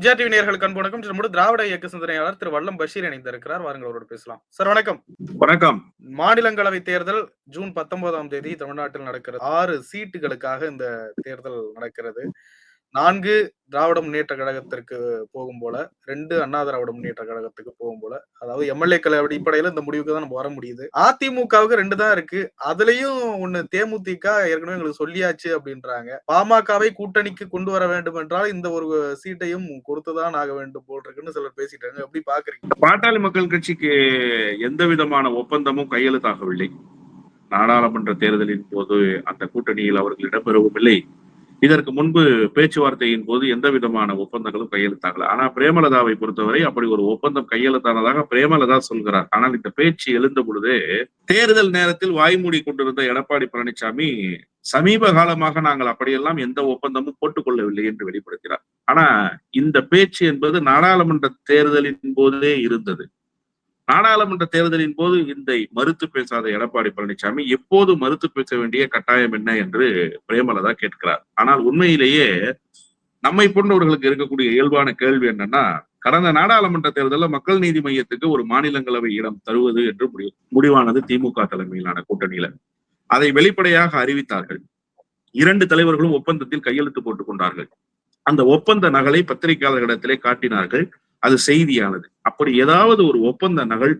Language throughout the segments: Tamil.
இந்தியா டிவி நேர்களுக்கு அன்பு வணக்கம். நம்முடைய திராவிட இயக்க சிந்தனையாளர் திரு வல்லம் பஷீர் இணைந்திருக்கிறார். வாருங்கள் அவரோடு பேசலாம். சார் வணக்கம். வணக்கம். மாநிலங்களவை தேர்தல் ஜூன் பத்தொன்பதாம் தேதி தமிழ்நாட்டில் நடக்கிறது. ஆறு சீட்டுகளுக்காக இந்த தேர்தல் நடக்கிறது. நான்கு திராவிட முன்னேற்ற கழகத்திற்கு போகும் போல ரெண்டு அண்ணா திராவிட முன்னேற்ற கழகத்துக்கு போகும் போல அதாவது எம்எல்ஏக்கள் அடிப்படையில இந்த முடிவுக்கு தான் நம்ம வர முடியுது. அதிமுகவுக்கு ரெண்டு தான் இருக்கு. அதுலயும் ஒண்ணு தேமுதிக ஏற்கனவே எங்களுக்கு சொல்லியாச்சு அப்படின்றாங்க. பாமகவை கூட்டணிக்கு கொண்டு வர வேண்டும் என்றால் இந்த ஒரு சீட்டையும் கொடுத்துதான் ஆக வேண்டும் போல் இருக்குன்னு சிலர் பேசிட்டாங்க. எப்படி பாக்குறீங்க? பாட்டாளி மக்கள் கட்சிக்கு எந்த விதமான ஒப்பந்தமும் கையெழுத்தாகவில்லை. நாடாளுமன்ற தேர்தலின் போது அந்த கூட்டணியில் அவர்கள் இடம்பெறவும் இல்லை. இதற்கு முன்பு பேச்சுவார்த்தையின் போது எந்த விதமான ஒப்பந்தங்களும் கையெழுத்தாகல. ஆனா பிரேமலதாவை பொறுத்தவரை அப்படி ஒரு ஒப்பந்தம் கையெழுத்தானதாக பிரேமலதா சொல்கிறார். ஆனால் இந்த பேச்சு எழுந்த பொழுது தேர்தல் நேரத்தில் வாய்மூடி கொண்டிருந்த எடப்பாடி பழனிசாமி சமீப காலமாக நாங்கள் அப்படியெல்லாம் எந்த ஒப்பந்தமும் போட்டுக்கொள்ளவில்லை என்று வெளிப்படுத்தினார். ஆனா இந்த பேச்சு என்பது நாடாளுமன்ற தேர்தலின் போதே இருந்தது. நாடாளுமன்ற தேர்தலின் போது இந்த மறுத்து பேசாத எடப்பாடி பழனிசாமி எப்போது மறுத்து பேச வேண்டிய கட்டாயம் என்ன என்று பிரேமலதா கேட்கிறார். ஆனால் உண்மையிலேயே நம்மை போன்றவர்களுக்கு இருக்கக்கூடிய இயல்பான கேள்வி என்னன்னா கடந்த நாடாளுமன்ற தேர்தலில் மக்கள் நீதி மையத்துக்கு ஒரு மாநிலங்களவை இடம் தருவது என்று முடிவு முடிவானது திமுக தலைமையிலான கூட்டணியில. அதை வெளிப்படையாக அறிவித்தார்கள். இரண்டு தலைவர்களும் ஒப்பந்தத்தில் கையெழுத்து போட்டுக் கொண்டார்கள். அந்த ஒப்பந்த நகலை பத்திரிகையாளர்களிடத்திலே காட்டினார்கள். அது செய்தியானது. அப்படி ஏதாவது ஒரு ஒப்பந்த நகல்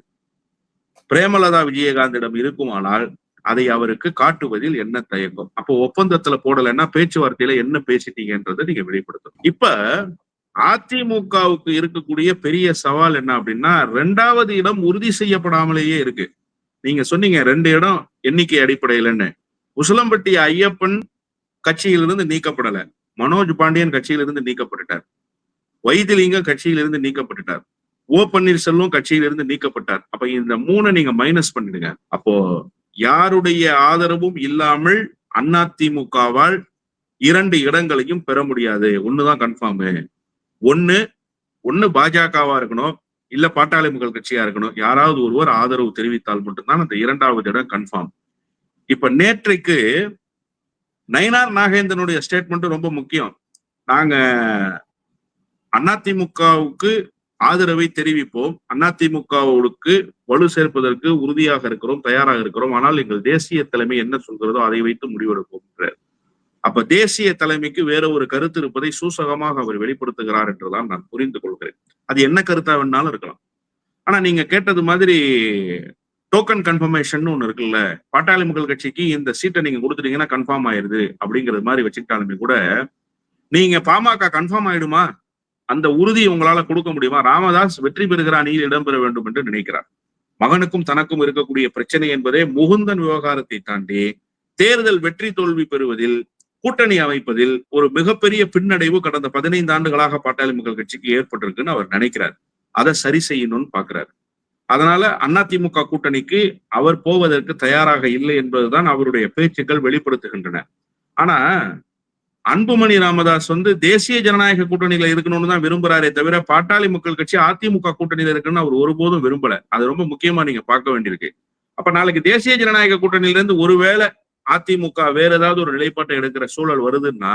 பிரேமலதா விஜயகாந்திடம் இருக்குமானால் அதை அவருக்கு காட்டுவதில் என்ன தயக்கம்? அப்போ ஒப்பந்தத்துல போடலைன்னா பேச்சுவார்த்தையில என்ன பேசிட்டீங்கன்றதை நீங்க வெளிப்படுத்தணும். இப்ப அதிமுகவுக்கு இருக்கக்கூடிய பெரிய சவால் என்ன அப்படின்னா ரெண்டாவது இடம் உறுதி செய்யப்படாமலேயே இருக்கு. நீங்க சொன்னீங்க ரெண்டு இடம் எண்ணிக்கை அடிப்படையிலன்னு. உசிலம்பட்டி ஐயப்பன் கட்சியிலிருந்து நீக்கப்படல. மனோஜ் பாண்டியன் கட்சியிலிருந்து நீக்கப்பட்டுட்டார். வைத்திலிங்கம் கட்சியிலிருந்து நீக்கப்பட்டுட்டார். ஓ பன்னீர்செல்வம் கட்சியிலிருந்து நீக்கப்பட்டார். அப்ப இந்த மூணை நீங்க மைனஸ் பண்ணிடுங்க. அப்போ யாருடைய ஆதரவும் இல்லாமல் அதிமுகவால் இரண்டு இடங்களையும் பெற முடியாது. ஒண்ணுதான் கன்ஃபார்மு ஒண்ணு ஒண்ணு பாஜகவா இருக்கணும் இல்ல பாட்டாளி மக்கள் கட்சியா இருக்கணும். யாராவது ஒருவர் ஆதரவு தெரிவித்தால் மட்டும்தான் அந்த இரண்டாவது இடம் கன்ஃபார்ம் இப்ப நேற்றைக்கு நயனார் நாகேந்திரனுடைய ஸ்டேட்மெண்ட் ரொம்ப முக்கியம். நாங்க அதிமுகவுக்கு ஆதரவை தெரிவிப்போம். அதிமுகவுக்கு வலு சேர்ப்பதற்கு உறுதியாக இருக்கிறோம் தயாராக இருக்கிறோம். ஆனால் எங்கள் தேசிய தலைமை என்ன சொல்கிறதோ அதை வைத்து முடிவெடுப்போம் என்றார் அப்ப தேசிய தலைமைக்கு வேற ஒரு கருத்து இருப்பதை சூசகமாக அவர் வெளிப்படுத்துகிறார் என்றுதான் நான் புரிந்து கொள்கிறேன். அது என்ன கருத்தா வேணாலும் இருக்கலாம். ஆனா நீங்க கேட்டது மாதிரி டோக்கன் கன்ஃபர்மேஷன் ஒண்ணு இருக்குல்ல. பாட்டாளி மக்கள் கட்சிக்கு இந்த சீட்டை நீங்க கொடுத்துட்டீங்கன்னா கன்ஃபார்ம் ஆயிருது அப்படிங்கிறது மாதிரி வச்சுக்கிட்டாலுமே கூட நீங்க பாமக கன்ஃபார்ம் ஆயிடுமா? அந்த உறுதி உங்களால கொடுக்க முடியுமா? ராமதாஸ் வெற்றி பெறுகிற அணியில் இடம்பெற வேண்டும் என்று நினைக்கிறார். மகனுக்கும் தனக்கும் இருக்கக்கூடிய பிரச்சனை என்பதே முகுந்தன் விவகாரத்தை தாண்டி தேர்தல் வெற்றி தோல்வி பெறுவதில் கூட்டணி அமைப்பதில் ஒரு மிகப்பெரிய பின்னடைவு கடந்த பதினைந்து ஆண்டுகளாக பாட்டாளி மக்கள் கட்சிக்கு ஏற்பட்டிருக்குன்னு அவர் நினைக்கிறார். அதை சரி செய்யணும்னு பாக்குறாரு அதனால அதிமுக கூட்டணிக்கு அவர் போவதற்கு தயாராக இல்லை என்பதுதான் அவருடைய பேச்சுக்கள் வெளிப்படுத்துகின்றன. ஆனா அன்புமணி ராமதாஸ் வந்து தேசிய ஜனநாயக கூட்டணியில இருக்கணும்னு தான் விரும்புறாரே தவிர பாட்டாளி மக்கள் கட்சி அதிமுக கூட்டணியில இருக்குன்னு அவர் ஒருபோதும் விரும்பல. அது ரொம்ப முக்கியமா நீங்க பார்க்க வேண்டியிருக்கு. அப்ப நாளைக்கு தேசிய ஜனநாயக கூட்டணியில இருந்து ஒருவேளை அதிமுக வேற ஏதாவது ஒரு நிலைப்பாட்டை எடுக்கிற சூழல் வருதுன்னா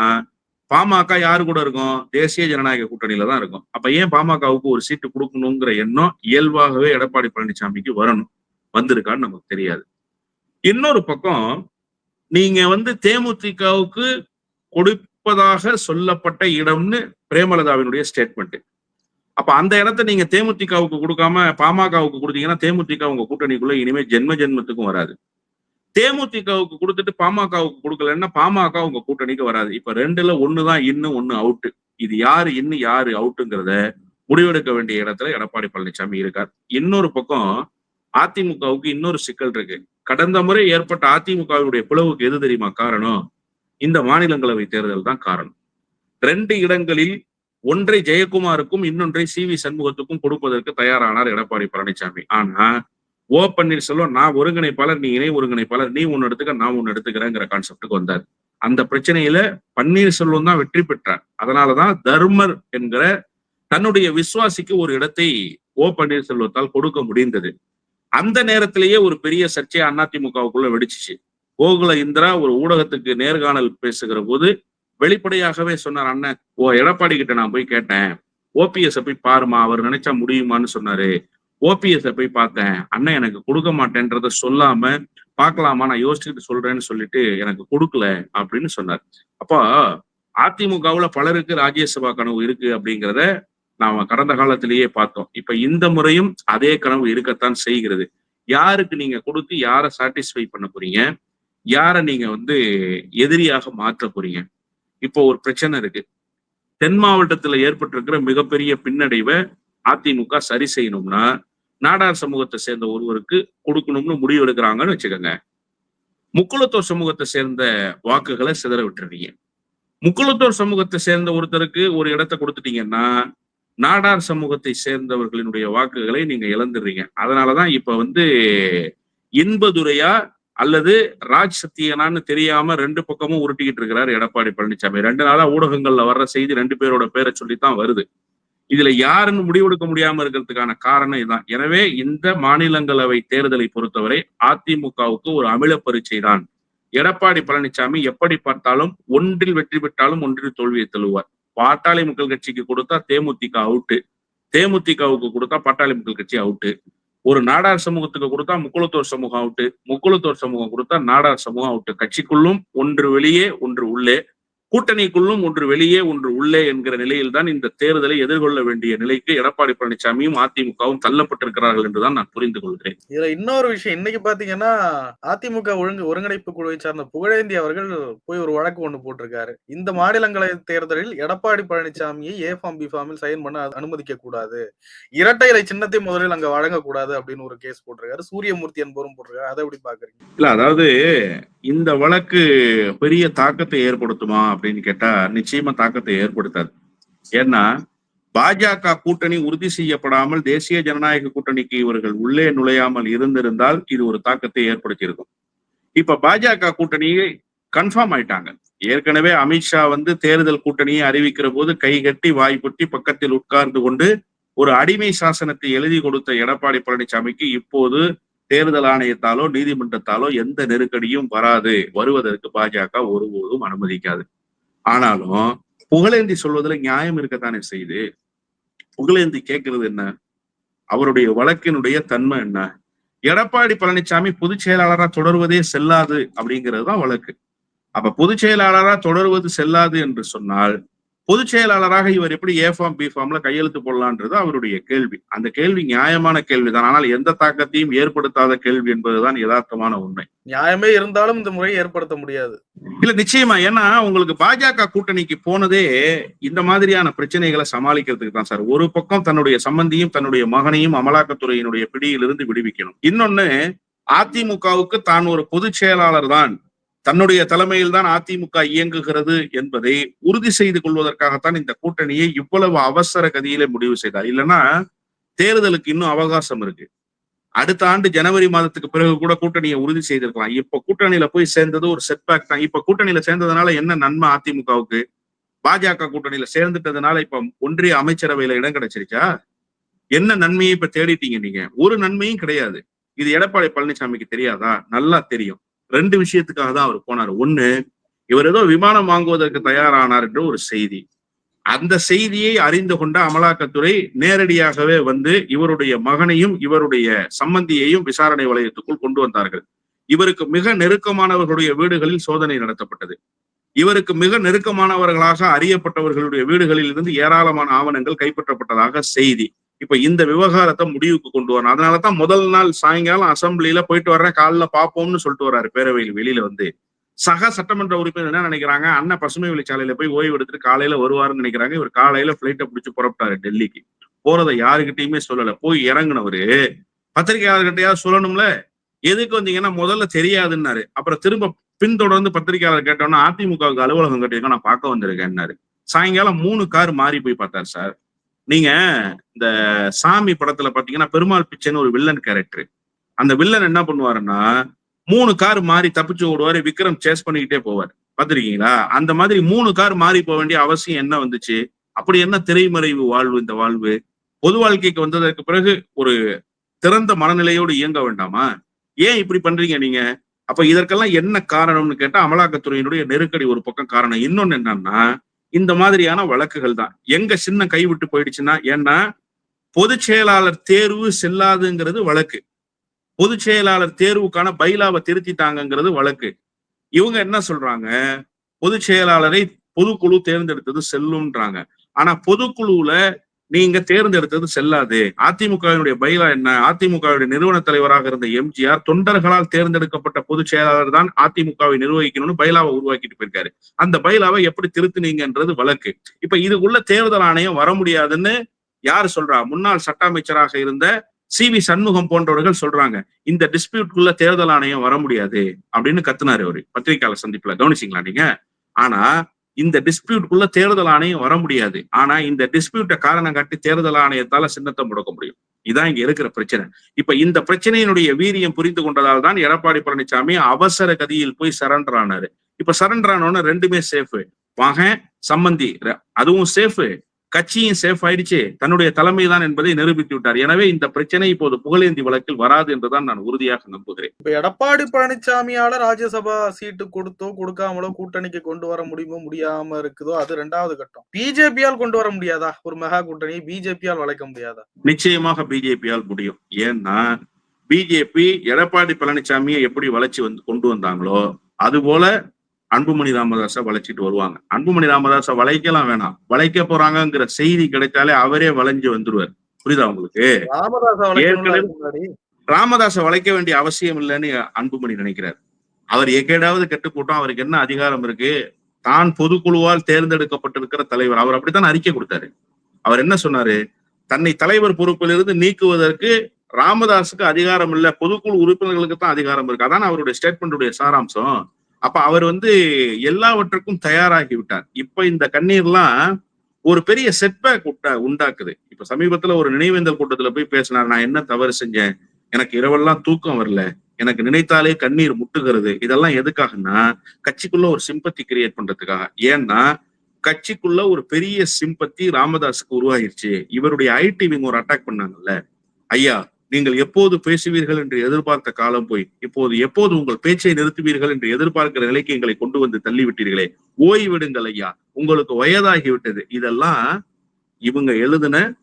பாமக யாரு கூட இருக்கும்? தேசிய ஜனநாயக கூட்டணியில தான் இருக்கும். அப்ப ஏன் பாமகவுக்கு ஒரு சீட்டு கொடுக்கணுங்கிற எண்ணம் இயல்பாகவே எடப்பாடி பழனிசாமிக்கு வரணும். வந்திருக்கான்னு நமக்கு தெரியாது. இன்னொரு பக்கம் நீங்க வந்து தேமுதிகவுக்கு கொடுப்பதாக சொல்லப்பட்ட இடம்னு பிரேமலதாவினுடைய ஸ்டேட்மெண்ட் அப்ப அந்த இடத்த நீங்க தேமுதிகவுக்கு கொடுக்காம பாமகவுக்கு கொடுத்தீங்கன்னா தேமுதிக உங்க கூட்டணிக்குள்ள இனிமே ஜென்ம ஜென்மத்துக்கும் வராது. தேமுதிகவுக்கு கொடுத்துட்டு பாமகவுக்கு கொடுக்கலன்னா பாமக உங்க கூட்டணிக்கு வராது. இப்ப ரெண்டுல ஒண்ணுதான் இன்னும் ஒண்ணு அவுட்டு இது யாரு இன்னும் யாரு அவுட்டுங்கிறத முடிவெடுக்க வேண்டிய இடத்துல எடப்பாடி பழனிசாமி இருக்கார். இன்னொரு பக்கம் அதிமுகவுக்கு இன்னொரு சிக்கல் இருக்கு. கடந்த முறை ஏற்பட்ட அதிமுகவுடைய பிளவுக்கு எது தெரியுமா காரணம்? இந்த மாநிலங்களவை தேர்தல் தான் காரணம். ரெண்டு இடங்களில் ஒன்றை ஜெயக்குமாருக்கும் இன்னொன்றை சி வி சண்முகத்துக்கும் கொடுப்பதற்கு தயாரானார் எடப்பாடி பழனிசாமி. ஆனா ஓ பன்னீர்செல்வம் நான் ஒருங்கிணைப்பாளர் நீ இணை ஒருங்கிணைப்பாளர் நீ ஒன்னு எடுத்துக்க நான் ஒன்னு எடுத்துக்கிறேங்கிற கான்செப்டுக்கு வந்தார். அந்த பிரச்சனையில பன்னீர்செல்வம் தான் வெற்றி பெற்றார். அதனாலதான் தர்மர் என்கிற தன்னுடைய விசுவாசிக்கு ஒரு இடத்தை ஓ பன்னீர்செல்வத்தால் கொடுக்க முடிந்தது. அந்த நேரத்திலேயே ஒரு பெரிய சர்ச்சை அதிமுகவுக்குள்ள வெடிச்சிச்சு. கோகுல இந்திரா ஒரு ஊடகத்துக்கு நேர்காணல் பேசுகிற போது வெளிப்படையாகவே சொன்னார் அண்ணன் ஓ எடப்பாடி கிட்ட நான் போய் கேட்டேன். ஓபிஎஸ் போய் பாருமா அவர் நினைச்சா முடியுமான்னு சொன்னாரு. ஓபிஎஸ் போய் பார்த்தேன். அண்ணன் எனக்கு கொடுக்க மாட்டேன்றத சொல்லாம பார்க்கலாமா நான் யோசிச்சுட்டு சொல்றேன்னு சொல்லிட்டு எனக்கு கொடுக்கல அப்படின்னு சொன்னார். அப்போ அதிமுகவுல பலருக்கு ராஜ்யசபா கனவு இருக்கு அப்படிங்கிறத நாம கடந்த காலத்திலேயே பார்த்தோம். இப்ப இந்த முறையும் அதே கனவு இருக்கத்தான் செய்கிறது. யாருக்கு நீங்க கொடுத்து யாரை சாட்டிஸ்ஃபை பண்ண போறீங்க? யாரை நீங்க வந்து எதிரியாக மாற்ற போறீங்க இப்போ ஒரு பிரச்சனை இருக்கு. தென் மாவட்டத்துல ஏற்பட்டிருக்கிற மிகப்பெரிய பின்னடைவை அதிமுக சரி செய்யணும்னா நாடார் சமூகத்தை சேர்ந்த ஒருவருக்கு கொடுக்கணும்னு முடிவு எடுக்கிறாங்கன்னு வச்சுக்கோங்க. முக்குளத்தோர் சமூகத்தை சேர்ந்த வாக்குகளை சிதற விட்டுறீங்க. முக்குளத்தோர் சமூகத்தை சேர்ந்த ஒருத்தருக்கு ஒரு இடத்த கொடுத்துட்டீங்கன்னா நாடார் சமூகத்தை சேர்ந்தவர்களினுடைய வாக்குகளை நீங்க இழந்துடுறீங்க. அதனாலதான் இப்ப வந்து இன்பதுரையா அல்லது ராஜ் சத்தியனான்னு தெரியாம ரெண்டு பக்கமும் உருட்டிக்கிட்டு இருக்கிறார் எடப்பாடி பழனிசாமி. ரெண்டு நாளா ஊடகங்கள்ல வர்ற செய்தி ரெண்டு பேரோட பேரை சொல்லித்தான் வருது. இதுல யாருன்னு முடிவெடுக்க முடியாம இருக்கிறதுக்கான காரணம் இதுதான். எனவே இந்த மாநிலங்களவை தேர்தலை பொறுத்தவரை அதிமுகவுக்கு ஒரு அமில பரீட்சை தான் எடப்பாடி பழனிசாமி எப்படி பார்த்தாலும் ஒன்றில் வெற்றி பெற்றாலும் ஒன்றில் தோல்வியை தழுவார் பாட்டாளி மக்கள் கட்சிக்கு கொடுத்தா தேமுதிக அவுட்டு. தேமுதிகவுக்கு கொடுத்தா பாட்டாளி மக்கள் கட்சி அவுட்டு. ஒரு நாடார் சமூகத்துக்கு கொடுத்தா முக்குளத்தோர் சமூகம் அவுட்டு முக்குளத்தோர் சமூகம் கொடுத்தா நாடார் சமூகம் அவுட்டு கட்சிக்குள்ளும் ஒன்று வெளியே ஒன்று உள்ளே. கூட்டணிக்குள்ளும் ஒன்று வெளியே ஒன்று உள்ளே என்கிற நிலையில் தான் இந்த தேர்தலை எதிர்கொள்ள வேண்டிய நிலைக்கு எடப்பாடி பழனிசாமியும் அதிமுகவும் தள்ளப்பட்டிருக்கிறார்கள் என்றுதான் நான் புரிந்து கொள்கிறேன். இதுல இன்னொரு விஷயம் இன்னைக்கு பாத்தீங்கன்னா அதிமுக ஒழுங்கு ஒருங்கிணைப்பு குழுவை சார்ந்த புகழேந்தி அவர்கள் போய் ஒரு வழக்கு ஒண்ணு போட்டிருக்காரு. இந்த மாநிலங்களவை தேர்தலில் எடப்பாடி பழனிசாமியை ஏ ஃபார்ம் பி ஃபார்மில் சைன் பண்ண அனுமதிக்க கூடாது. இரட்டை இலை சின்னத்தை முதலில் அங்க வழங்கக்கூடாது அப்படின்னு ஒரு கேஸ் போட்டிருக்காரு. சூரியமூர்த்தி என்பவரும் போட்டிருக்காரு. அதை எப்படி பாக்குறீங்க இல்ல அதாவது இந்த வழக்கு பெரிய தாக்கத்தை ஏற்படுத்துமா? அப்படின்னு கேட்டா நிச்சயமா தாக்கத்தை ஏற்படுத்தாது. ஏன்னா பாஜக கூட்டணி உறுதி செய்யப்படாமல் தேசிய ஜனநாயக கூட்டணிக்கு இவர்கள் உள்ளே நுழையாமல் இருந்திருந்தால் இது ஒரு தாக்கத்தை ஏற்படுத்தியிருக்கும். இப்ப பாஜக கூட்டணியை கன்ஃபார்ம் ஆயிட்டாங்க. ஏற்கனவே அமித்ஷா வந்து தேர்தல் கூட்டணியை அறிவிக்கிற போது கை கட்டி பக்கத்தில் உட்கார்ந்து கொண்டு ஒரு அடிமை சாசனத்தை எழுதி கொடுத்த எடப்பாடி பழனிசாமிக்கு இப்போது தேர்தல் ஆணையத்தாலோ நீதிமன்றத்தாலோ எந்த நெருக்கடியும் வராது. வருவதற்கு பாஜக ஒருபோதும் அனுமதிக்காது. ஆனாலும் புகழேந்தி சொல்வதில் நியாயம் இருக்கத்தானே செய்து புகழேந்தி கேட்கறது என்ன? அவருடைய வழக்கினுடைய தன்மை என்ன? எடப்பாடி பழனிசாமி பொதுச் செயலாளரா தொடர்வதே செல்லாது அப்படிங்கிறது தான் வழக்கு. அப்ப பொதுச் செயலாளரா தொடர்வது செல்லாது என்று சொன்னால் பொதுச் செயலாளராக இவர் எப்படி ஏ ஃபார்ம் பி ஃபார்ம்ல கையெழுத்து போடலான்றது அவருடைய கேள்வி. அந்த கேள்வி நியாயமான கேள்விதான். ஆனால் எந்த தாக்கத்தையும் ஏற்படுத்தாத கேள்வி என்பதுதான் யதார்த்தமான உண்மை. நியாயமே இருந்தாலும் இந்த முறையை ஏற்படுத்த முடியாது. இல்ல நிச்சயமா. ஏன்னா உங்களுக்கு பாஜக கூட்டணிக்கு போனதே இந்த மாதிரியான பிரச்சனைகளை சமாளிக்கிறதுக்கு தான் சார். ஒரு பக்கம் தன்னுடைய சம்பந்தியும் தன்னுடைய மகனையும் அமலாக்கத்துறையினுடைய பிடியிலிருந்து விடுவிக்கணும். இன்னொன்னு அதிமுகவுக்கு தான் ஒரு பொதுச் செயலாளர் தான் தன்னுடைய தலைமையில் தான் அதிமுக இயங்குகிறது என்பதை உறுதி செய்து கொள்வதற்காகத்தான் இந்த கூட்டணியை இவ்வளவு அவசர கதியிலே முடிவு செய்தார். இல்லைன்னா தேர்தலுக்கு இன்னும் அவகாசம் இருக்கு. அடுத்த ஆண்டு ஜனவரி மாதத்துக்கு பிறகு கூட கூட்டணியை உறுதி செய்திருக்கலாம். இப்ப கூட்டணியில போய் சேர்ந்தது ஒரு செட்பேக் தான். இப்ப கூட்டணியில சேர்ந்ததுனால என்ன நன்மை அதிமுகவுக்கு? பாஜக கூட்டணியில சேர்ந்துட்டதுனால இப்ப ஒன்றிய அமைச்சரவையில இடம் கிடைச்சிருச்சா? என்ன நன்மையை இப்ப தேடிட்டீங்க நீங்க? ஒரு நன்மையும் கிடையாது. இது எடப்பாடி பழனிசாமிக்கு தெரியாதா? நல்லா தெரியும். ரெண்டு விஷயத்துக்காக தான் அவர் போனார். ஒண்ணு இவர் ஏதோ விமானம் வாங்குவதற்கு தயாரானார் என்ற ஒரு செய்தி. அந்த செய்தியை அறிந்து கொண்ட அமலாக்கத்துறை நேரடியாகவே வந்து இவருடைய மகனையும் இவருடைய சம்பந்தியையும் விசாரணை வளையத்துக்குள் கொண்டு வந்தார்கள். இவருக்கு மிக நெருக்கமானவர்களுடைய வீடுகளில் சோதனை நடத்தப்பட்டது. இவருக்கு மிக நெருக்கமானவர்களாக அறியப்பட்டவர்களுடைய வீடுகளில் இருந்து ஏராளமான ஆவணங்கள் கைப்பற்றப்பட்டதாக செய்தி. இப்ப இந்த விவகாரத்தை முடிவுக்கு கொண்டு வரணும். அதனாலதான் முதல் நாள் சாயங்காலம் அசம்பிளில போயிட்டு வர்றேன் காலைல பாப்போம்னு சொல்லிட்டு வர்றாரு பேரவையில் வெளியில வந்து. சக சட்டமன்ற உறுப்பினர் என்ன நினைக்கிறாங்க? அண்ணன் பசுமை வழிச்சாலையில போய் ஓய்வு எடுத்துட்டு காலையில வருவாருன்னு நினைக்கிறாங்க. இவர் காலையில பிளைட்டை பிடிச்சு புறப்பட்டாரு டெல்லிக்கு. போறதை யாருகிட்டயுமே சொல்லல. போய் இறங்குனவரு. பத்திரிகையாளர்கிட்டயாவது சொல்லணும்ல? எதுக்கு வந்தீங்கன்னா முதல்ல தெரியாதுன்னாரு. அப்புறம் திரும்ப பின்தொடர்ந்து பத்திரிகையாளர் கேட்டோம்னா அதிமுகவுக்கு அலுவலகம் கட்டியிருக்கோம் நான் பார்க்க வந்திருக்கேன்னாரு. சாயங்காலம் மூணு கார் மாறி போய் பார்த்தாரு சார். நீங்க இந்த சாமி படத்துல பாத்தீங்கன்னா பெருமாள் பிச்சைன்னு ஒரு வில்லன் கேரக்டர் அந்த வில்லன் என்ன பண்ணுவாருன்னா மூணு கார் மாறி தப்பிச்சு ஓடுவாரு விக்ரம் சேஸ் பண்ணிக்கிட்டே போவார். பாத்திருக்கீங்களா? அந்த மாதிரி மூணு கார் மாறி போக வேண்டிய அவசியம் என்ன வந்துச்சு? அப்படி என்ன திரைமறைவு வாழ்வு இந்த வாழ்வு? பொது வாழ்க்கைக்கு வந்ததற்கு பிறகு ஒரு திறந்த மனநிலையோடு இயங்க வேண்டாமா? ஏன் இப்படி பண்றீங்க நீங்க? அப்ப இதற்கெல்லாம் என்ன காரணம்னு கேட்டா அமலாக்கத்துறையினுடைய நெருக்கடி ஒரு பக்கம் காரணம். இன்னொன்னு என்னன்னா இந்த மாதிரியான வழக்குகள் தான். எங்க சின்ன கைவிட்டு போயிடுச்சுன்னா ஏன்னா பொதுச் செயலாளர் தேர்வு செல்லாதுங்கிறது வழக்கு. பொதுச் செயலாளர் தேர்வுக்கான பைலாவை திருத்திட்டாங்கங்கிறது வழக்கு. இவங்க என்ன சொல்றாங்க? பொதுச் செயலாளரை பொதுக்குழு தேர்ந்தெடுத்தது செல்லும்ன்றாங்க. ஆனா பொதுக்குழுல நீங்க தேர்ந்தெடுத்தது செல்லாது. அதிமுகவினுடைய பைலா என்ன? அதிமுகவுடைய நிறுவன தலைவராக இருந்த எம்ஜிஆர் தொண்டர்களால் தேர்ந்தெடுக்கப்பட்ட பொதுச் செயலாளர் தான் அதிமுகவை நிர்வகிக்கணும்னு பைலாவை உருவாக்கிட்டு போயிருக்காரு. அந்த பைலாவை எப்படி திருத்துனீங்கன்றது வழக்கு. இப்ப இதுக்குள்ள தேர்தல் ஆணையம் வர முடியாதுன்னு யார் சொல்றா? முன்னாள் சட்ட அமைச்சராக இருந்த சி வி சண்முகம் போன்றவர்கள் சொல்றாங்க. இந்த டிஸ்பியூட்குள்ள தேர்தல் ஆணையம் வர முடியாது அப்படின்னு கத்துனாரு அவரு. பத்திரிகையாளர் சந்திப்புல. கவனிச்சிங்களா நீங்க? ஆனா இந்த டிஸ்பியூட்குள்ள தேர்தல் ஆணையம் வர முடியாது. ஆனா இந்த டிஸ்பியூட்டை காரணம் காட்டி தேர்தல் ஆணையத்தால சின்னத்தை முடக்க முடியும். இதான் இங்க இருக்கிற பிரச்சனை. இப்ப இந்த பிரச்சனையினுடைய வீரியம் புரிந்து கொண்டதால் தான் எடப்பாடி பழனிசாமி அவசர கதியில் போய் சரண்டர் ஆனாரு. இப்ப சரண்டர் ஆனோன்னு ரெண்டுமே சேஃபு மகன் சம்பந்தி அதுவும் சேஃபு கட்சியும் சேஃப் ஆயிடுச்சு. தன்னுடைய தலைமைதான் என்பதை நிரூபித்து விட்டார் எனவே இந்த பிரச்சனை இப்போது புகழேந்தி வழக்கில் வராது என்றுதான் நான் உறுதியாக நம்புகிறேன். இப்ப எடப்பாடி பழனிசாமியால ராஜ்யசபா சீட்டு கொடுத்தோ கொடுக்காமலோ கூட்டணிக்கு கொண்டு வர முடியுமோ முடியாம இருக்குதோ அது ரெண்டாவது கட்டம். பிஜேபியால் கொண்டு வர முடியாதா? ஒரு மெகா கூட்டணி பிஜேபியால் வளைக்க முடியாதா? நிச்சயமாக பிஜேபியால் முடியும். ஏன்னா பிஜேபி எடப்பாடி பழனிசாமியை எப்படி வளைச்சு வந்து கொண்டு வந்தாங்களோ அதுபோல அன்புமணி ராமதாஸை வளைச்சிட்டு வருவாங்க. அன்புமணி ராமதாஸை வளைக்கலாம் வேணாம். வளைக்க போறாங்கங்கிற செய்தி கிடைச்சாலே அவரே வளைஞ்சு வந்துருவார். புரியுதா உங்களுக்கு? ராமதாஸை வளைக்க வேண்டிய அவசியம் இல்லைன்னு அன்புமணி நினைக்கிறார். அவர் எக்கேடாவது கெட்டு போட்டோம் அவருக்கு என்ன அதிகாரம் இருக்கு? தான் பொதுக்குழுவால் தேர்ந்தெடுக்கப்பட்டிருக்கிற தலைவர். அவர் அப்படித்தான் அறிக்கை கொடுத்தாரு. அவர் என்ன சொன்னாரு? தன்னை தலைவர் பொறுப்பிலிருந்து நீக்குவதற்கு ராமதாஸுக்கு அதிகாரம் இல்ல பொதுக்குழு உறுப்பினர்களுக்கு தான் அதிகாரம் இருக்கு. அதான் அவருடைய ஸ்டேட்மெண்டுடைய சாராம்சம். அப்ப அவர் வந்து எல்லாவற்றுக்கும் தயாராகி விட்டார் இப்ப இந்த கண்ணீர்லாம் ஒரு பெரிய செட்பேக் உண்டாக்குது. இப்ப சமீபத்துல ஒரு நினைவேந்தல் கூட்டத்துல போய் பேசினார் நான் என்ன தவறு செஞ்சேன்? எனக்கு இரவெல்லாம் தூக்கம் வரல. எனக்கு நினைத்தாலே கண்ணீர் முட்டுகிறது. இதெல்லாம் எதுக்காகன்னா கட்சிக்குள்ள ஒரு சிம்பத்தி கிரியேட் பண்றதுக்காக. ஏன்னா கட்சிக்குள்ள ஒரு பெரிய சிம்பத்தி ராமதாஸுக்கு உருவாயிருச்சு இவருடைய ஐடி விங் ஒரு அட்டாக் பண்ணாங்கல்ல. ஐயா நீங்கள் எப்போது பேசுவீர்கள் என்று எதிர்பார்த்த காலம் போய் இப்போது எப்போது உங்கள் பேச்சை நிறுத்துவீர்கள் என்று எதிர்பார்க்கிற நிலைக்கு எங்களை கொண்டு வந்து தள்ளிவிட்டீர்களே. ஓய்விடுங்கள் ஐயா. உங்களுக்கு வயதாகிவிட்டது. இதெல்லாம் இவங்க எழுதின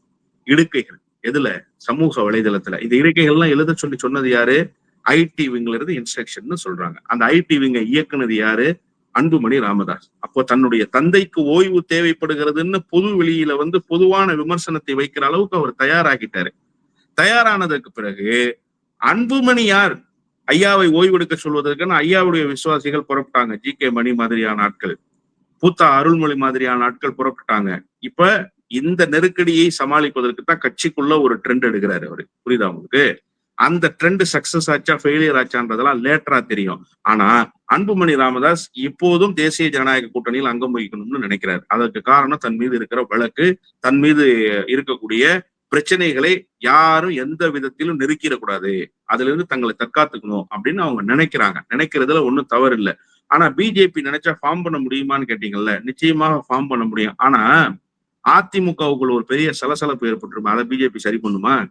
இடுக்கைகள். எதுல? சமூக வலைதளத்துல. இந்த இடுக்கைகள்லாம் எழுத சொல்லி சொன்னது யாரு? ஐடி விங்ல இருந்து இன்ஸ்ட்ரக்ஷன் சொல்றாங்க. அந்த ஐடி விங்க இயக்குனது யாரு? அன்புமணி ராமதாஸ். அப்போ தன்னுடைய தந்தைக்கு ஓய்வு தேவைப்படுகிறதுன்னு பொது வெளியில வந்து பொதுவான விமர்சனத்தை வைக்கிற அளவுக்கு அவர் தயாராகிட்டாரு. தயாரானதற்கு பிறகு அன்புமணியார் ஐயாவை ஓய்வெடுக்க சொல்வதற்கான ஐயாவுடைய விசுவாசிகள் புறப்பட்டாங்க. ஜி. கே. மணி மாதிரியான ஆட்கள். பூத்தா அருள்மொழி மாதிரியான ஆட்கள் புறப்பட்டாங்க. இப்ப இந்த நெருக்கடியை சமாளிப்பதற்கு தான் கட்சிக்குள்ள ஒரு ட்ரெண்ட் எடுக்கிறாரு அவரு. புரியுதா உங்களுக்கு? அந்த ட்ரெண்ட் சக்சஸ் ஆச்சா ஃபெயிலியர் ஆச்சான்றதெல்லாம் லேட்டரா தெரியும். ஆனா அன்புமணி ராமதாஸ் இப்போதும் தேசிய ஜனநாயக கூட்டணியில் அங்கம் வகிக்கணும்னு நினைக்கிறார். அதற்கு காரணம் தன் மீது இருக்கிற வழக்கு தன் மீது இருக்கக்கூடிய பிரச்சனைகளை யாரும் எந்த விதத்திலும் நெருக்கிடக்கூடாது. அதுல இருந்து தங்களை தற்காத்துக்கணும் அப்படின்னு அவங்க நினைக்கிறாங்க. நினைக்கிறதுல ஒண்ணும் தவறு இல்லை ஆனா பிஜேபி நினைச்சா ஃபார்ம் பண்ண முடியுமான்னு கேட்டீங்கல்ல? நிச்சயமாக ஃபார்ம் பண்ண முடியும். ஆனா அதிமுகவுக்குள்ள ஒரு பெரிய சலசலப்பு ஏற்பட்டுருமா? அதை பிஜேபி சரி பண்ணுமா?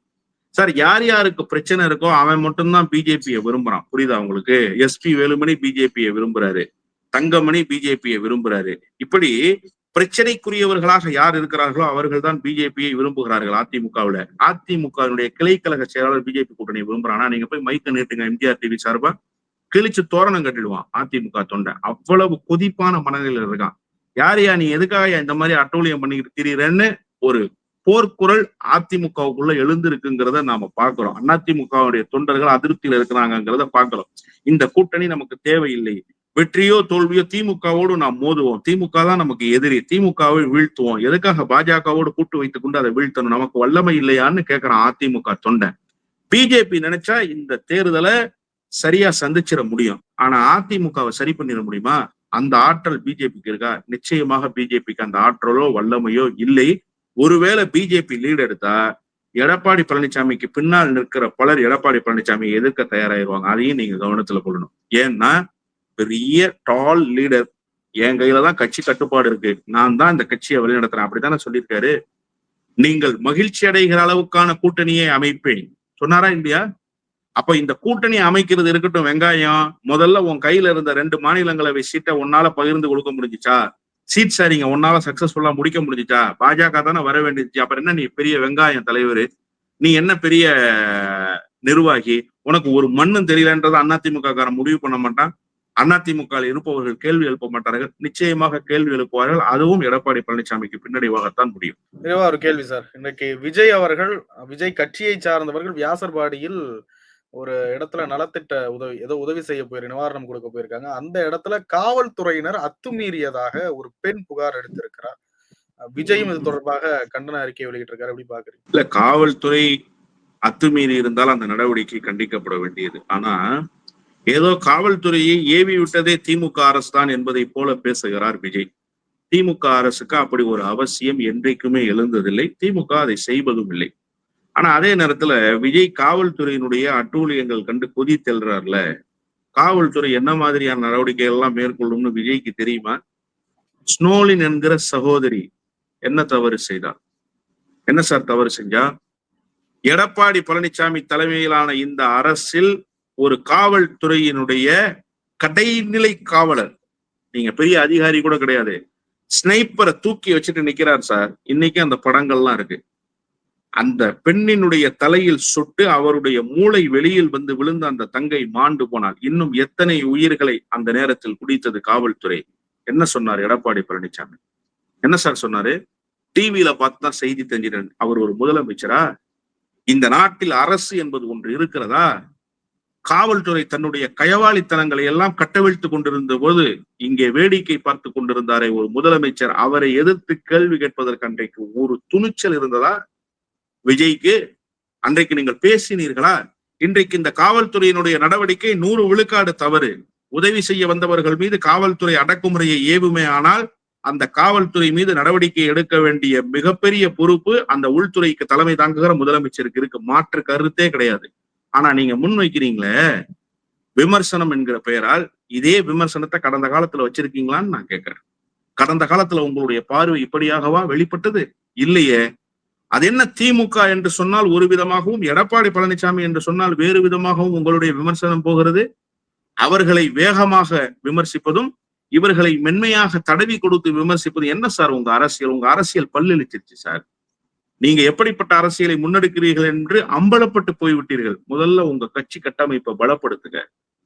சார் யார் யாருக்கு பிரச்சனை இருக்கோ அவன் மட்டும்தான் பிஜேபியை விரும்புறான். புரியுதா உங்களுக்கு? எஸ்பி வேலுமணி பிஜேபியை விரும்புறாரு. தங்கமணி பிஜேபியை விரும்புறாரு. இப்படி பிரச்சனைக்குரியவர்களாக யார் இருக்கிறார்களோ அவர்கள் தான் பிஜேபியை விரும்புகிறார்கள் அதிமுகவுல அதிமுகவினுடைய கிளைக்கழக செயலாளர் பிஜேபி கூட்டணி விரும்புறானா. நீங்க போய் மைக்க நீட்டுங்க எம்ஜிஆர் டிவி சார்பா கிழிச்சு தோரணம் கட்டிடுவான் அதிமுக தொண்டை. அவ்வளவு கொதிப்பான மனநிலையில் இருக்கான். யார் யா நீ? எதுக்காக இந்த மாதிரி அட்டூழியம் பண்ணிக்கிட்டு திரியறன்னு ஒரு போர்க்குரல் அதிமுகவுக்குள்ள எழுந்திருக்குங்கிறத நாம பாக்குறோம் அதிமுகவுடைய தொண்டர்கள் அதிருப்தியில இருக்கிறாங்கிறத பாக்குறோம் இந்த கூட்டணி நமக்கு தேவையில்லை. வெற்றியோ தோல்வியோ திமுகவோடு நாம் மோதுவோம். திமுக தான் நமக்கு எதிரி. திமுகவை வீழ்த்துவோம். எதுக்காக பாஜகவோடு கூட்டு வைத்துக் கொண்டு அதை வீழ்த்தணும்? நமக்கு வல்லமை இல்லையான்னு கேட்கிறான் அதிமுக தொண்டை. பிஜேபி நினைச்சா இந்த தேர்தலை சரியா சந்திச்சிட முடியும். ஆனா அதிமுகவை சரி பண்ணிட முடியுமா? அந்த ஆற்றல் பிஜேபிக்கு இருக்கா? நிச்சயமாக பிஜேபிக்கு அந்த ஆற்றலோ வல்லமையோ இல்லை. ஒருவேளை பிஜேபி லீடு எடுத்தா எடப்பாடி பழனிசாமிக்கு பின்னால் நிற்கிற பலர் எடப்பாடி பழனிசாமியை எதிர்க்க தயாராயிருவாங்க. அதையும் நீங்க கவனத்துல கொள்ளணும். ஏன்னா பெரிய டால் லீடர் என் கையில தான் கட்சி கட்டுப்பாடு இருக்கு. நான் தான் இந்த கட்சியை வழிநடத்துறேன். அப்படித்தானே சொல்லியிருக்காரு? நீங்கள் மகிழ்ச்சி அடைகிற அளவுக்கான கூட்டணியை அமைப்பேன். சொன்னாரா இல்லையா? அப்ப இந்த கூட்டணி அமைக்கிறது இருக்கட்டும் வெங்காயம். முதல்ல உன் கையில இருந்த ரெண்டு மாநிலங்களவை சீட்டை உன்னால பகிர்ந்து கொடுக்க முடிஞ்சுச்சா? சீட் சாரிங்க உன்னால சக்சஸ்ஃபுல்லா முடிக்க முடிஞ்சுச்சா? பாஜக தானே வர வேண்டியது. அப்புறம் என்ன நீ பெரிய வெங்காயம் தலைவர்? நீ என்ன பெரிய நிர்வாகி? உனக்கு ஒரு மண்ணும் தெரியலன்றதை அதிமுக காரன் முடிவு பண்ண மாட்டான்? அதிமுக இருப்பவர்கள் கேள்வி எழுப்ப மாட்டார்கள் நிச்சயமாக கேள்வி எழுப்புவார்கள். அதுவும் எடப்பாடி பழனிசாமிக்கு பின்னடைவாகத்தான் முடியும். நிறைவா ஒரு கேள்வி சார். இன்னைக்கு விஜய் அவர்கள் விஜய் கட்சியை சார்ந்தவர்கள் வியாசர்பாடியில் ஒரு இடத்துல நலத்திட்ட உதவி ஏதோ உதவி செய்ய போயிரு நிவாரணம் கொடுக்க போயிருக்காங்க. அந்த இடத்துல காவல்துறையினர் அத்துமீறியதாக ஒரு பெண் புகார் எடுத்திருக்கிறார். விஜயும் இது தொடர்பாக கண்டன அறிக்கை வெளியிட்டிருக்காரு. எப்படி பாக்குறீங்க இல்ல காவல்துறை அத்துமீறி இருந்தால் அந்த நடவடிக்கை கண்டிக்கப்பட வேண்டியது. ஆனா ஏதோ காவல்துறையை ஏவி விட்டதே திமுக அரசு தான் என்பதை போல பேசுகிறார் விஜய். திமுக அரசுக்கு அப்படி ஒரு அவசியம் என்றைக்குமே எழுந்ததில்லை. திமுக அதை செய்வதும் இல்லை. ஆனா அதே நேரத்துல விஜய் காவல்துறையினுடைய அட்டூழியங்கள் கண்டு கொதி தெல்றாருல. காவல்துறை என்ன மாதிரியான நடவடிக்கைகள் எல்லாம் மேற்கொள்ளும்னு விஜய்க்கு தெரியுமா? ஸ்னோலின் என்கிற சகோதரி என்ன தவறு செய்தார்? என்ன சார் தவறு செஞ்சா? எடப்பாடி பழனிசாமி தலைமையிலான இந்த அரசில் ஒரு காவல்துறையினுடைய கடைநிலை காவலர். நீங்க பெரிய அதிகாரி கூட கிடையாது. ஸ்னைப்பரை தூக்கி வச்சுட்டு நிக்கிறார் சார். இன்னைக்கு அந்த படங்கள்லாம் இருக்கு. அந்த பெண்ணினுடைய தலையில் சுட்டு அவருடைய மூளை வெளியில் வந்து விழுந்த அந்த தங்கை மாண்டு போனால் இன்னும் எத்தனை உயிர்களை அந்த நேரத்தில் குடித்தது காவல்துறை? என்ன சொன்னார் எடப்பாடி பழனிசாமி என்ன சார் சொன்னாரு? டிவியில பார்த்து தான் செய்தி தெரிஞ்சிடன் அவர் ஒரு முதலமைச்சரா? இந்த நாட்டில் அரசு என்பது ஒன்று இருக்கிறதா? காவல்துறை தன்னுடைய கயவாளித்தனங்களை எல்லாம் கட்டவிழ்த்து கொண்டிருந்த போது இங்கே வேடிக்கை பார்த்து கொண்டிருந்தாரே ஒரு முதலமைச்சர். அவரை எதிர்த்து கேள்வி கேட்பதற்கு அன்றைக்கு ஒரு துணிச்சல் இருந்ததா? விஜய்க்கு அன்றைக்கு நீங்கள் பேசினீர்களா? இன்றைக்கு இந்த காவல்துறையினுடைய நடவடிக்கை நூறு விழுக்காடு தவறு. உதவி செய்ய வந்தவர்கள் மீது காவல்துறை அடக்குமுறையை ஏவுமே ஆனால் அந்த காவல்துறை மீது நடவடிக்கை எடுக்க வேண்டிய மிகப்பெரிய பொறுப்பு அந்த உள்துறைக்கு தலைமை தாங்குகிற முதலமைச்சருக்கு இருக்கு. மாற்று கருத்தே கிடையாது. ஆனா நீங்க முன் வைக்கிறீங்களே விமர்சனம் என்கிற பெயரால் இதே விமர்சனத்தை கடந்த காலத்துல வச்சிருக்கீங்களான்னு நான் கேட்கிறேன் கடந்த காலத்துல உங்களுடைய பார்வை இப்படியாகவா வெளிப்பட்டது? இல்லையே. அது என்ன திமுக என்று சொன்னால் ஒரு விதமாகவும் எடப்பாடி பழனிசாமி என்று சொன்னால் வேறு விதமாகவும் உங்களுடைய விமர்சனம் போகிறது? அவர்களை வேகமாக விமர்சிப்பதும் இவர்களை மென்மையாக தடவி கொடுத்து விமர்சிப்பது என்ன சார் உங்க அரசியல்? உங்க அரசியல் பல்லளிச்சிருச்சு சார். நீங்க எப்படிப்பட்ட அரசியலை முன்னெடுக்கிறீர்கள் என்று அம்பலப்பட்டு போய்விட்டீர்கள். முதல்ல உங்க கட்சி கட்டமைப்பை பலப்படுத்துங்க.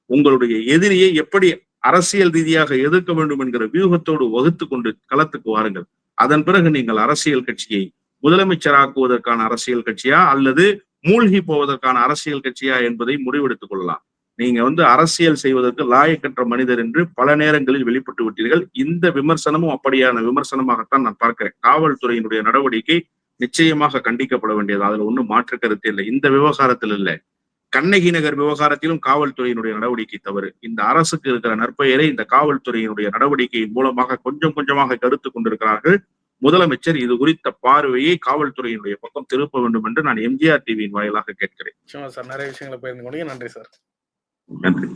உங்களுடைய எதிரியை எப்படி அரசியல் ரீதியாக எதிர்க்க வேண்டும் என்கிற வியூகத்தோடு வகுத்து கொண்டு களத்துக்கு வாருங்கள். அதன் பிறகு நீங்கள் அரசியல் கட்சியை முதலமைச்சராக்குவதற்கான அரசியல் கட்சியா அல்லது மூழ்கி போவதற்கான அரசியல் கட்சியா என்பதை முடிவெடுத்துக் கொள்ளலாம். நீங்க வந்து அரசியல் செய்வதற்கு லாயக்கற்ற மனிதர் என்று பல நேரங்களில் வெளிப்பட்டு விட்டீர்கள். இந்த விமர்சனமும் அப்படியான விமர்சனமாகத்தான் நான் பார்க்கிறேன். காவல்துறையினுடைய நடவடிக்கை நிச்சயமாக கண்டிக்கப்பட வேண்டியது. அதுல ஒண்ணும் மாற்று கருத்து இல்லை. இந்த விவகாரத்தில் இல்லை. கண்ணகி நகர் விவகாரத்திலும் காவல்துறையினுடைய நடவடிக்கை தவறு. இந்த அரசுக்கு இருக்கிற நற்பெயரை இந்த காவல்துறையினுடைய நடவடிக்கையின் மூலமாக கொஞ்சம் கொஞ்சமாக கருத்து கொண்டிருக்கிறார்கள். முதலமைச்சர் இது குறித்த பார்வையை காவல்துறையினுடைய பக்கம் திருப்ப வேண்டும் என்று நான் எம்ஜிஆர் டிவியின் வாயிலாக கேட்கிறேன். சார் நிறைய விஷயங்களை பகிர்ந்து கொண்டீங்க. நன்றி சார். நன்றி.